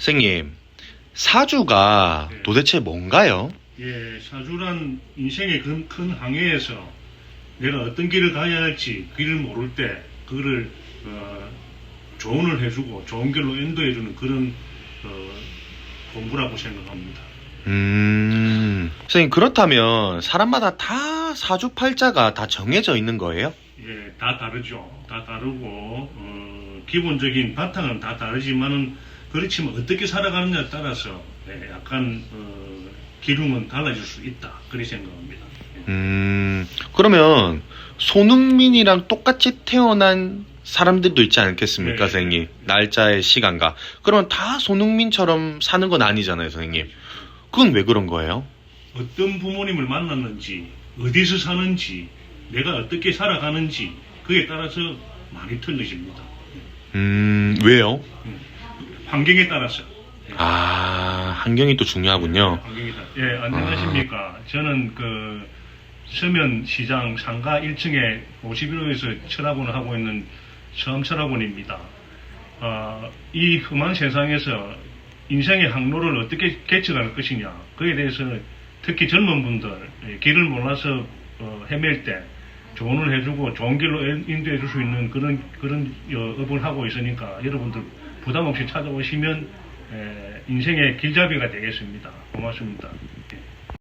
선생님, 사주가 네. 도대체 뭔가요? 예, 사주란 인생의 큰, 큰 항해에서 내가 어떤 길을 가야 할지 길을 모를 때 그거를 어, 조언을 해주고 좋은 길로 인도해주는 그런 어, 공부라고 생각합니다. 음, 선생님, 그렇다면 사람마다 다 사주팔자가 다 정해져 있는 거예요? 예, 다 다르죠. 다 다르고 어, 기본적인 바탕은 다 다르지만은 그렇지만 어떻게 살아가느냐에 따라서 예, 약간 어, 기름은 달라질 수 있다. 그렇게 생각합니다. 예. 음, 그러면 손흥민이랑 똑같이 태어난 사람들도 있지 않겠습니까, 네. 선생님? 날짜의 시간과. 그러면 다 손흥민처럼 사는 건 아니잖아요, 선생님. 그건 왜 그런 거예요? 어떤 부모님을 만났는지, 어디서 사는지, 내가 어떻게 살아가는지, 그에 따라서 많이 틀려집니다. 음, 왜요? 환경에 따라서. 아, 환경이 또 중요하군요. 환경에 따라. 예, 안녕하십니까. 저는 그 서면 시장 상가 1층에 51호에서 철학원을 하고 있는 서암철학원입니다. 아, 이 험한 세상에서 인생의 항로를 어떻게 개척할 것이냐, 그에 대해서 특히 젊은 분들, 예, 길을 몰라서 어, 헤맬 때 조언을 해주고 좋은 길로 인도해 줄 수 있는 그런, 그런 어, 업을 하고 있으니까 여러분들 부담 없이 찾아오시면 에, 인생의 길잡이가 되겠습니다. 고맙습니다.